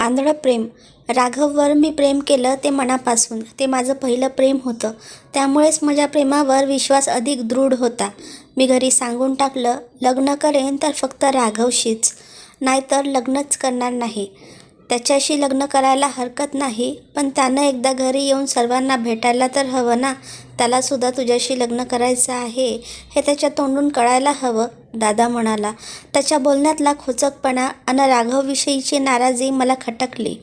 आंधळं प्रेम. राघववर मी प्रेम केलं ते मनापासून. ते माझं पहिलं प्रेम होतं. त्यामुळेच माझ्या प्रेमावर विश्वास अधिक दृढ होता. मी घरी सांगून टाकलं लग्न करेन तर फक्त राघवशीच. नाहीतर लग्नच करणार नाही. त्याच्याशी लग्न करायला हरकत नाही पण त्यानं एकदा घरी येऊन सर्वांना भेटायला तर हवं ना? त्यालासुद्धा तुझ्याशी लग्न करायचं आहे. हे त्याच्या तोंडून कळायला हवं. दादा म्हणाला त्याच्या बोलण्यातला खोचकपणा आणि राघवविषयीची नाराजी मला खटकली.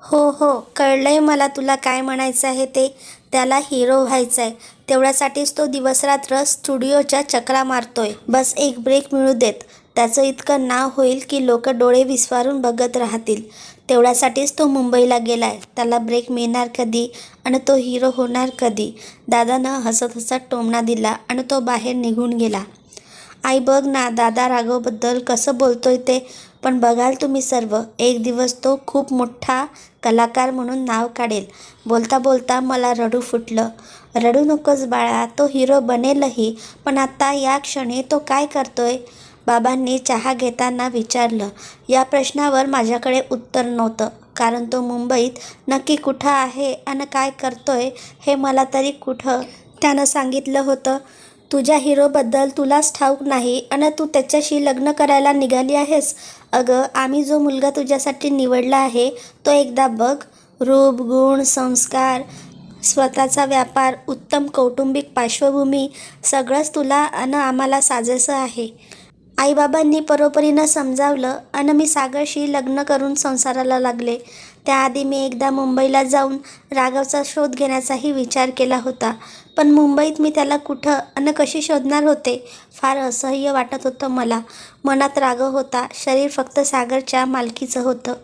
हो हो कळलंय मला तुला काय म्हणायचं आहे ते. त्याला हिरो व्हायचं आहे तेवढ्यासाठीच तो दिवसरात्र स्टुडिओच्या चक्रा मारतोय. बस एक ब्रेक मिळू देत. त्याचं इतकं नाव होईल की लोक डोळे विस्वारून बघत राहतील. तेवढ्यासाठीच तो मुंबईला गेलाय. त्याला ब्रेक मिळणार कधी? आणि तो हिरो होणार कधी? दादानं हसत हसत टोमणा दिला आणि तो बाहेर निघून गेला. आई बघ ना दादा राघवबद्दल कसं बोलतोय ते पण बघाल तुम्ही सर्व. एक दिवस तो खूप मोठा कलाकार म्हणून नाव काढेल. बोलता बोलता मला रडू फुटलं. रडू नकोस बाळा तो हिरो बनेलही पण आता या क्षणी तो काय करतोय? बाबांनी चहा घेताना विचारलं. या प्रश्नावर माझ्याकडे उत्तर नव्हतं कारण तो मुंबईत नक्की कुठं आहे आणि काय करतोय हे मला तरी कुठं त्यानं सांगितलं होतं. तुझ्या हिरोबद्दल तुलाच ठाऊक नाही आणि तू त्याच्याशी लग्न करायला निघाली आहेस. अगं आम्ही जो मुलगा तुझ्यासाठी निवडला आहे तो एकदा बघ. रूप गुण संस्कार स्वतःचा व्यापार उत्तम कौटुंबिक पार्श्वभूमी सगळंच तुला आणि आम्हाला साजेसं आहे. आईबाबांनी परोपरीनं समजावलं आणि मी सागरशी लग्न करून संसाराला लागले. त्याआधी मी एकदा मुंबईला जाऊन राघवचा शोध घेण्याचाही विचार केला होता. पण मुंबईत मी त्याला कुठं आणि कशी शोधणार होते? फार असह्य वाटत होतं मला. मनात राग होता. शरीर फक्त सागरच्या मालकीचं होतं.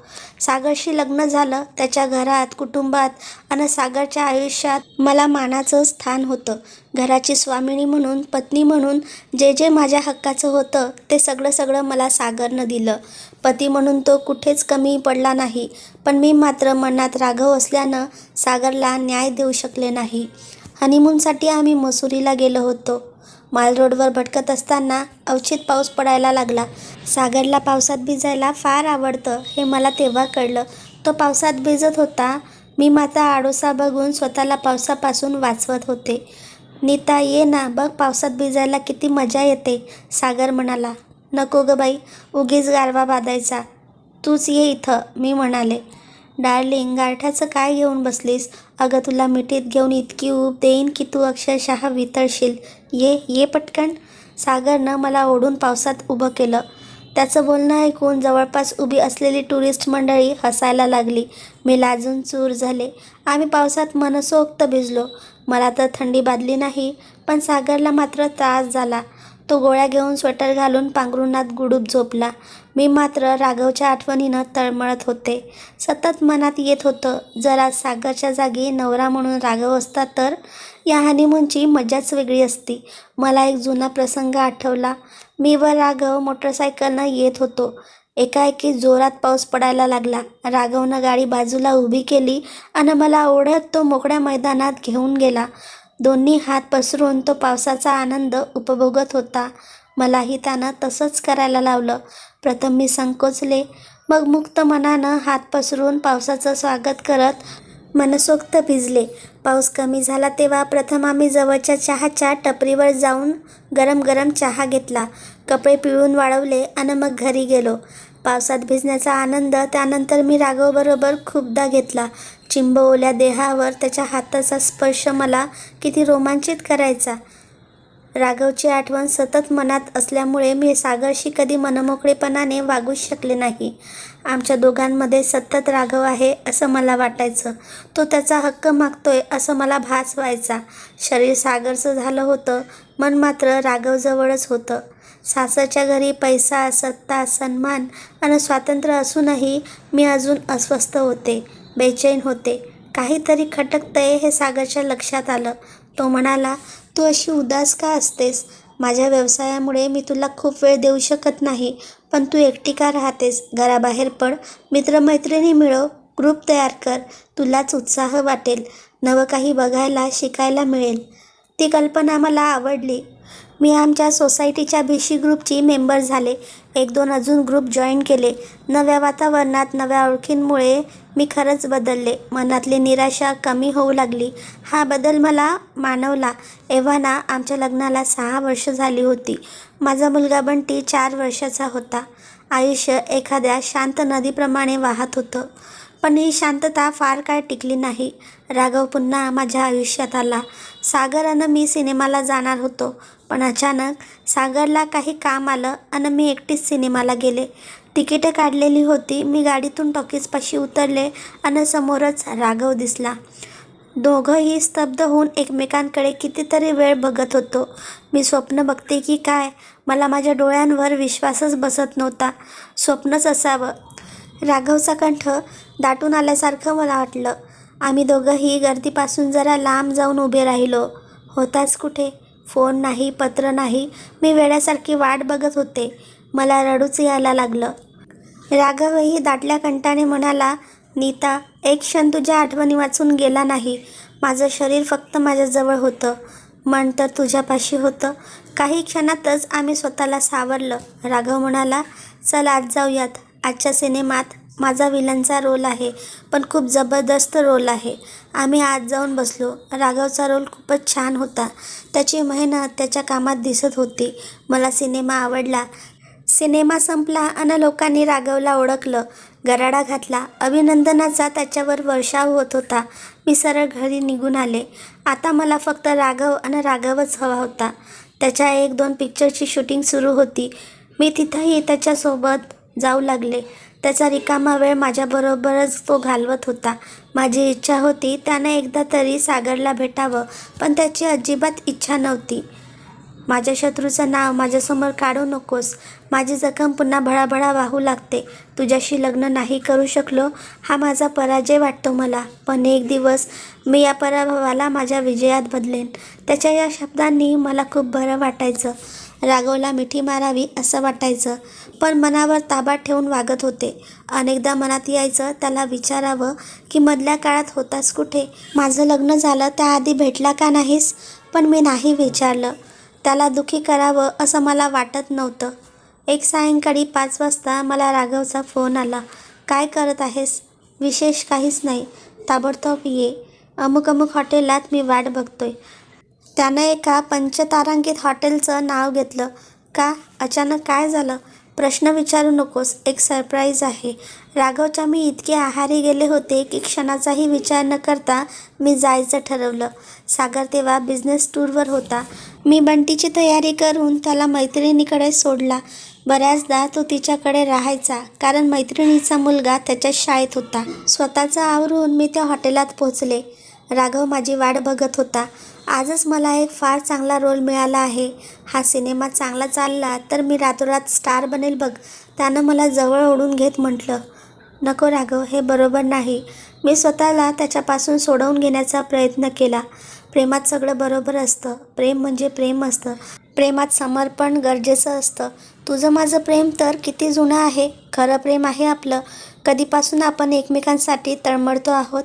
सागरशी लग्न झालं. त्याच्या घरात कुटुंबात आणि सागरच्या आयुष्यात मला मानाचं स्थान होतं. घराची स्वामिनी म्हणून पत्नी म्हणून जे जे माझ्या हक्काचं होतं ते सगळं सगळं मला सागरनं दिलं. पती म्हणून तो कुठेच कमी पडला नाही. पण मी मात्र मनात राघव असल्यानं सागरला न्याय देऊ शकले नाही. हनीमूनसाठी आम्ही मसुरीला गेलो होतो. माल रोडवर भटकत असताना अवचित पाऊस पडायला लागला. सागरला पावसात भिजायला फार आवडतं हे मला तेव्हा कळलं. तो पावसात भिजत होता. मी माझा आडोसा बघून स्वतःला पावसापासून वाचवत होते. नीता ये ना बघ पावसात भिजायला किती मजा येते सागर म्हणाला. नको ग बाई उगीच गारवा बांधायचा. तूच ये इथं मी म्हणाले. डार्लिंग गारठ्याचं काय घेऊन बसलीस? अगं तुला मिठीत घेऊन इतकी ऊब देईन की तू अक्षरशः वितळशील. ये ये पटकन. सागरनं मला ओढून पावसात उभं केलं. त्याचं बोलणं ऐकून जवळपास उभी असलेली टुरिस्ट मंडळी हसायला लागली. मी लाजून चूर झाले. आम्ही पावसात मनसोक्त भिजलो. मला तर थंडी बादली नाही पण सागरला मात्र त्रास झाला. तो गोळ्या घेऊन स्वेटर घालून पांघरुणात गुडूप झोपला. मी मात्र राघवच्या आठवणीनं तळमळत होते. सतत मनात येत होतं जरा सागरच्या जागी नवरा म्हणून राघव असता तर या हनीमूनची मजाच वेगळी असती. मला एक जुना प्रसंग आठवला. मी व राघव मोटरसायकलनं येत होतो. एकाएकी जोरात पाऊस पडायला लागला. राघवनं गाडी बाजूला उभी केली आणि मला ओढत तो मोकळ्या मैदानात घेऊन गेला. दोन्ही हात पसरून तो पावसाचा आनंद उपभोगत होता. मलाही त्यानं तसंच करायला लावलं. प्रथम मी संकोचले. मग मुक्त मनानं हात पसरून पावसाचं स्वागत करत मनसोक्त भिजले. पाऊस कमी झाला तेव्हा प्रथम आम्ही जवळच्या चहाच्या टपरीवर जाऊन गरम गरम चहा घेतला. कपडे पिळून वाळवले आणि मग घरी गेलो. पावसात भिजण्याचा आनंद त्यानंतर मी राघवबरोबर खूपदा घेतला. चिंबवल्या देहावर त्याच्या हाताचा स्पर्श मला किती रोमांचित करायचा. राघवची आठवण सतत मनात असल्यामुळे मी सागरशी कधी मनमोकळेपणाने वागूच शकले नाही. आमच्या दोघांमध्ये सतत राघव आहे असं मला वाटायचं. तो त्याचा हक्क मागतोय असं मला भास व्हायचा. शरीर सागरचं झालं होतं मन मात्र राघवजवळच होतं. सासरच्या घरी पैसा सत्ता सन्मान आणि स्वातंत्र्य असूनही मी अजून अस्वस्थ होते. बेचैन होते. काहीतरी खटकतंय हे सागरच्या लक्षात आलं. तो म्हणाला तू अशी उदास का असतेस? माझ्या व्यवसायामुळे मी तुला खूप वेळ देऊ शकत नाही पण तू एकटी का राहतेस? घराबाहेर पड. मित्रमैत्रिणी मिळव. ग्रुप तयार कर. तुलाच उत्साह वाटेल. नवं काही बघायला शिकायला मिळेल. ती कल्पना मला आवडली. मी आमच्या सोसायटीच्या भिशी ग्रुपची मेंबर झाले. एक दोन अजून ग्रुप जॉईन केले. नव्या वातावरणात नव्या ओळखींमुळे मी खरंच बदलले. मनातली निराशा कमी होऊ लागली. हा बदल मला मानवला. एव्हाना आमच्या लग्नाला सहा वर्ष झाली होती. माझा मुलगा बंटी चार वर्षाचा होता. आयुष्य एखाद्या शांत नदीप्रमाणे वाहत होतं. पण ही शांतता फार काय टिकली नाही. राघव पुन्हा माझ्या आयुष्यात आला. सागर आणि मी सिनेमाला जाणार होतो पण अचानक सागरला काही काम आलं आणि मी एकटीच सिनेमाला गेले. तिकीटं काढलेली होती मी गाडीतून टॉकीजपाशी उतरले आणि समोरच राघव दिसला. दोघंही स्तब्ध होऊन एकमेकांकडे कितीतरी वेळ बघत होतो. मी स्वप्न बघते की काय मला माझ्या डोळ्यांवर विश्वासच बसत नव्हता. स्वप्नच असावं राघवचा कंठ दाटून आल्यासारखं मला वाटलं. आम्ही दोघंही गर्दीपासून जरा लांब जाऊन उभे राहिलो. होताच कुठे? फोन नाही पत्र नाही. मी वेड्यासारखी वाट बघत होते. मला रडूच यायला लागलं. राघवही दाटल्या कंठाने म्हणाला नीता एक क्षण तुझ्या आठवणी वाचून गेला नाही. माझं शरीर फक्त माझ्याजवळ होतं. मन तर तुझ्यापाशी होतं. काही क्षणातच आम्ही स्वतःला सावरलं. राघव म्हणाला चल आज जाऊयात. आजच्या सिनेमात माझा विलनचा रोल आहे पण खूप जबरदस्त रोल आहे. आम्ही आज जाऊन बसलो. राघवचा रोल खूपच छान होता. त्याची मेहनत त्याच्या कामात दिसत होती. मला सिनेमा आवडला. सिनेमा संपला आणि लोकांनी राघवला ओळखलं. गराडा घातला. अभिनंदनाचा त्याच्यावर वर्षाव होत होता. मी सरळ घरी निघून आले. आता मला फक्त राघव आणि राघवच हवा होता. त्याच्या एक दोन पिक्चरची शूटिंग सुरू होती. मी तिथंही त्याच्यासोबत जाऊ लागले. त्याचा रिकामा वेळ माझ्याबरोबरच तो घालवत होता. माझी इच्छा होती त्यानं एकदा तरी सागरला भेटावं पण त्याची अजिबात इच्छा नव्हती. माझ्या शत्रूचं नाव माझ्यासमोर काढू नकोस. माझी जखम पुन्हा भळाभळा वाहू लागते. तुझ्याशी लग्न नाही करू शकलो हा माझा पराजय वाटतो मला. पण एक दिवस मी या पराभवाला माझ्या विजयात बदलेन. त्याच्या या शब्दांनी मला खूप बरं वाटायचं. राघवला मिठी मारावी असं वाटायचं. पण मनावर ताबा ठेवून वागत होते. अनेकदा मनात यायचं त्याला विचारावं की मधल्या काळात होतास कुठे? माझं लग्न झालं त्याआधी भेटला का नाहीस? पण मी नाही विचारलं. त्याला दुखी करावं असं मला वाटत नव्हतं. एक सायंकाळी पाच वाजता मला राघवचा फोन आला. काय करत आहेस? विशेष काहीच नाही. ताबडतोब ये. अमुक अमुक हॉटेलात मी वाट बघतोय. त्यानं एका पंचतारांकित हॉटेलचं नाव घेतलं. का? अचानक काय झालं? प्रश्न विचारू नकोस. एक सरप्राईज आहे. राघवच्या मी इतके आहारी गेले होते की क्षणाचाही विचार न करता मी जायचं ठरवलं. सागर तेव्हा बिझनेस टूरवर होता. मी बंटीची तयारी करून त्याला मैत्रिणीकडे सोडला. बऱ्याचदा तो तिच्याकडे राहायचा कारण मैत्रिणीचा मुलगा त्याच्या शाळेत होता. स्वतःचं आवरून मी त्या हॉटेलात पोहोचले. राघव माझी वाट बघत होता. आजच मला एक फार चांगला रोल मिळाला आहे. हा सिनेमा चांगला चालला तर मी रातोरात स्टार बनेल बघ त्यानं मला जवळ ओढून घेत म्हटलं. नको राघव हे बरोबर नाही. मी स्वतःला त्याच्यापासून सोडवून घेण्याचा प्रयत्न केला. प्रेमात सगळं बरोबर असतं. प्रेम म्हणजे प्रेम असतं. प्रेमात समर्पण गरजेचं असतं. तुझं माझं प्रेम तर किती जुनं आहे? खरं प्रेम आहे आपलं. कधीपासून आपण एकमेकांसाठी तळमळतो आहोत?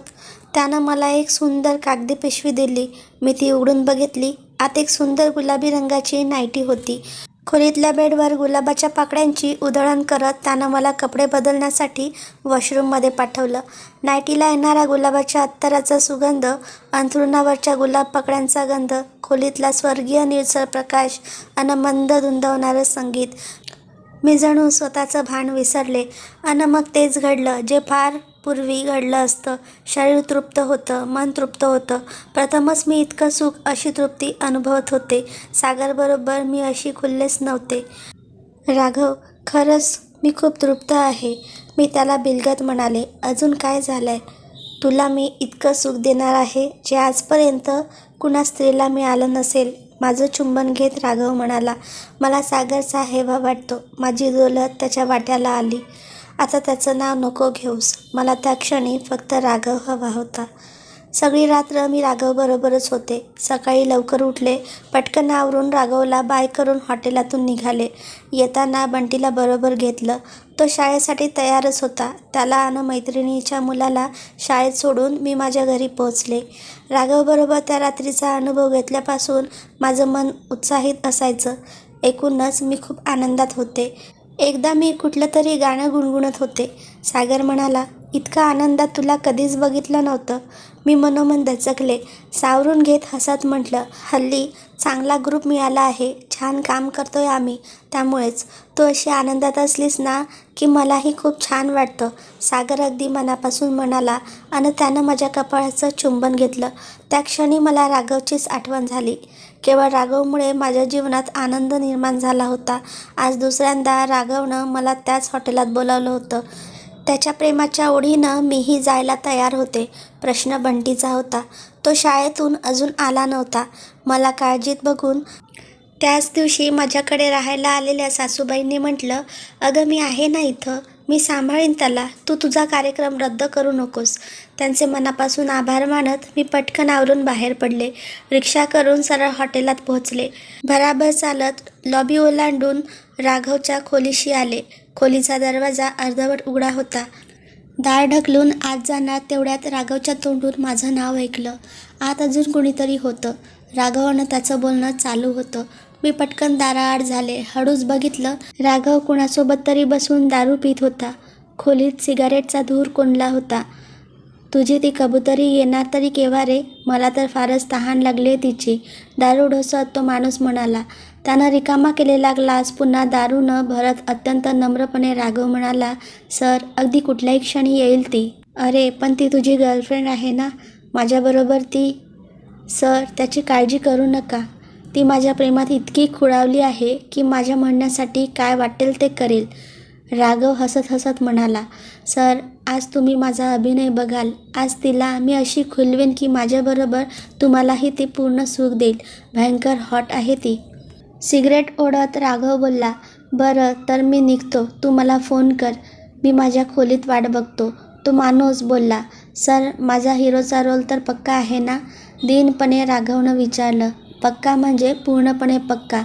त्यानं मला एक सुंदर कागदी पिशवी दिली. मी ती उघडून बघितली. आत एक सुंदर गुलाबी रंगाची नायटी होती. खोलीतल्या बेडवर गुलाबाच्या पाकड्यांची उधळण करत त्यानं मला कपडे बदलण्यासाठी वॉशरूममध्ये पाठवलं. नायटीला येणारा गुलाबाच्या अत्तराचा सुगंध अंथरुणावरच्या गुलाब पाकड्यांचा गंध खोलीतला स्वर्गीय निळसर प्रकाश आणि मंद धुंदवणारं संगीत. मी जणू स्वतःचं भान विसरले. आणि मग तेच घडलं जे फार पूर्वी घडलं असतं. शरीर तृप्त होतं मन तृप्त होतं. प्रथमच मी इतकं सुख अशी तृप्ती अनुभवत होते. सागरबरोबर मी अशी खुल्लेच नव्हते. राघव खरंच मी खूप तृप्त आहे. मी त्याला बिलगत म्हणाले अजून काय झालं आहे तुला मी इतकं सुख देणार आहे जे आजपर्यंत कुणा स्त्रीला मिळालं नसेल. माझं चुंबन घेत राघव म्हणाला. मला सागरचा हेवा वाटतो. माझी दौलत त्याच्या वाट्याला आली. आता त्याचं नाव नको घेऊस. मला त्या क्षणी फक्त राघव हवा होता. सगळी रात्र मी राघवबरोबरच होते. सकाळी लवकर उठले पटकन आवरून राघवला बाय करून हॉटेलातून निघाले. येताना बंटीला बरोबर घेतलं. तो शाळेसाठी तयारच होता. त्याला आणि मैत्रिणीच्या मुलाला शाळेत सोडून मी माझ्या घरी पोहोचले. राघवबरोबर त्या रात्रीचा अनुभव घेतल्यापासून माझं मन उत्साहित असायचं. एकूणच मी खूप आनंदात होते. एकदा मी कुठलं तरी गाणं गुणगुणत होते. सागर म्हणाला इतका आनंदात तुला कधीच बघितलं नव्हतं. मी मनोमन दचकले. सावरून घेत हसत म्हटलं हल्ली चांगला ग्रुप मिळाला आहे. छान काम करतोय आम्ही. त्यामुळेच. तू अशी आनंदात असलीस ना की मलाही खूप छान वाटतं. सागर अगदी मनापासून म्हणाला आणि त्यानं माझ्या कपाळाचं चुंबन घेतलं. त्या क्षणी मला राघवचीच आठवण झाली. केवळ राघवमुळे माझ्या जीवनात आनंद निर्माण झाला होता. आज दुसऱ्यांदा राघवनं मला त्याच हॉटेलात बोलावलं होतं. त्याच्या प्रेमाच्या ओढीनं मीही जायला तयार होते. प्रश्न बंटीचा होता. तो शाळेतून अजून आला नव्हता. मला काळजीत बघून त्याच दिवशी माझ्याकडे राहायला आलेल्या सासूबाईंनी म्हटलं अगं मी आहे ना इथं. मी सांभाळीन त्याला. तू तुझा कार्यक्रम रद्द करू नकोस. त्यांचे मनापासून आभार मानत मी पटकन आवरून बाहेर पडले. रिक्षा करून सरळ हॉटेलात पोहोचले. भराभर चालत लॉबी ओलांडून राघवच्या खोलीशी आले. खोलीचा दरवाजा अर्धवट उघडा होता. दार ढकलून आत जाणार तेवढ्यात राघवच्या तोंडून माझं नाव ऐकलं. आत अजून कोणीतरी होतं. राघवानं त्याचं बोलणं चालू होतं. मी पटकन दाराआड झाले. हळूच बघितलं राघव कुणासोबत तरी बसून दारू पित होता. खोलीत सिगारेटचा धूर कोंडला होता. तुझी ती कबुतरी येणार तरी केव्हा रे? मला तर फारच तहान लागली तिची. दारू ढोसत तो माणूस म्हणाला. त्यानं रिकामा केलेला ग्लास पुन्हा दारूनं भरत अत्यंत नम्रपणे राघव म्हणाला सर अगदी कुठल्याही क्षणी येईल ती. अरे पण ती तुझी गर्लफ्रेंड आहे ना? माझ्याबरोबर ती सर त्याची काळजी करू नका. ती माझ्या प्रेमात इतकी खुळावली आहे की माझ्या म्हणण्यासाठी काय वाटेल ते करेल. राघव हसत हसत म्हणाला सर आज तुम्ही माझा अभिनय बघाल. आज तिला मी अशी खुलवेन की माझ्याबरोबर तुम्हालाही ती पूर्ण सुख देईल. भयंकर हॉट आहे ती. सिगरेट ओढत राघव बोलला बरं तर मी निघतो. तू मला फोन कर. मी माझ्या खोलीत वाट बघतो. तो माणूस बोलला सर माझा हिरोचा रोल तर पक्का आहे ना? दीनपणे राघवनं विचारलं पक्का म्हणजे पूर्णपणे पक्का?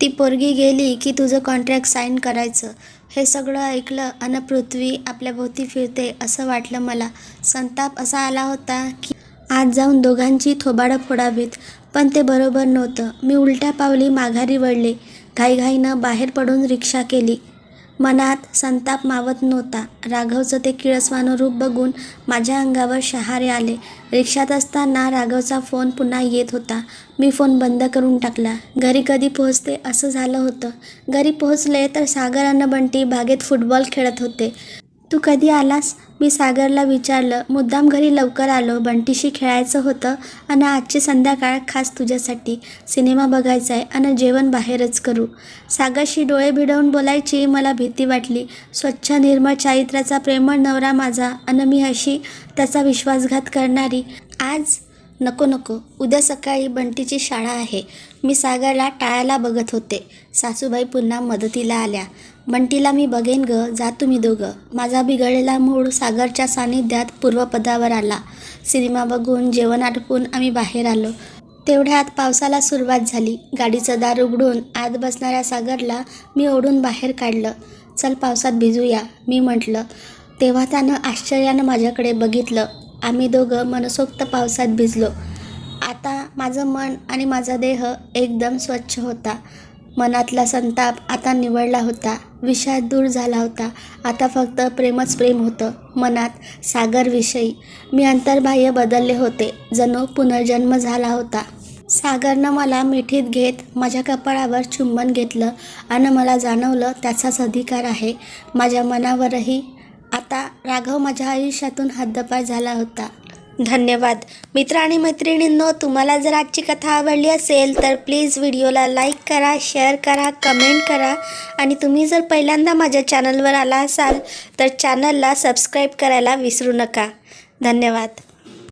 ती पोरगी गेली की तुझं कॉन्ट्रॅक्ट साईन करायचं. हे सगळं ऐकलं अन पृथ्वी आपल्या भोवती फिरते असं वाटलं मला. संताप असा आला होता की आज जाऊन दोघांची थोबाडं फोडावीत. पण ते बरोबर नव्हतं. मी उलट्या पावली माघारी वळले. घाईघाईनं बाहेर पडून रिक्षा केली. मनात संताप मावत नव्हता. राघवचं ते किळसवानं रूप बघून माझ्या अंगावर शहारे आले. रिक्षात असताना राघवचा फोन पुन्हा येत होता. मी फोन बंद करून टाकला. घरी कधी पोहोचते असं झालं होतं. घरी पोहोचले तर सागर अन्न बंटी बागेत फुटबॉल खेळत होते. तू कधी आलास? मी सागरला विचारलं मुद्दाम घरी लवकर आलो बंटीशी खेळायचं होतं आणि आजची संध्याकाळ खास तुझ्यासाठी. सिनेमा बघायचा आहे आणि जेवण बाहेरच करू. सागरशी डोळे भिडवून बोलायची मला भीती वाटली. स्वच्छ निर्मळ चारित्र्याचा प्रेमळ नवरा माझा आणि मी अशी त्याचा विश्वासघात करणारी. आज नको नको उद्या सकाळी बंटीची शाळा आहे. मी सागरला टाळायला बघत होते. सासूबाई पुन्हा मदतीला आल्या. बंटीला मी बघेन ग जा तुम्ही दोघं. माझा बिघडलेला मूड सागरच्या सानिध्यात पूर्वपदावर आला. सिनेमा बघून जेवण आटपून आम्ही बाहेर आलो. तेवढ्यात पावसाला सुरुवात झाली. गाडीचं दार उघडून आत बसणाऱ्या सागरला मी ओढून बाहेर काढलं. चल पावसात भिजूया मी म्हटलं. तेव्हा त्यानं आश्चर्यानं माझ्याकडे बघितलं. आम्ही दोघं मनसोक्त पावसात भिजलो. आता माझं मन आणि माझा देह एकदम स्वच्छ होता. मनातला संताप आता निवडला होता. विषाद दूर झाला होता. आता फक्त प्रेमच प्रेम होतं. मनात सागरविषयी. मी अंतर्बाह्य बदलले होते. जणू पुनर्जन्म झाला होता. सागरनं मला मिठीत घेत माझ्या कपाळावर चुंबन घेतलं आणि मला जाणवलं त्याचाच अधिकार आहे. माझ्या मनावरही. आता राघव माझ्या आयुष्यातून हद्दपार झाला होता. धन्यवाद. मित्र आणि मैत्रिणींनो तुम्हाला जर आजची कथा आवडली असेल तर प्लीज व्हिडिओला लाईक करा शेअर करा कमेंट करा. आणि तुम्ही जर पहिल्यांदा माझ्या चॅनलवर आला असाल तर चॅनलला सबस्क्राईब करायला विसरू नका. धन्यवाद.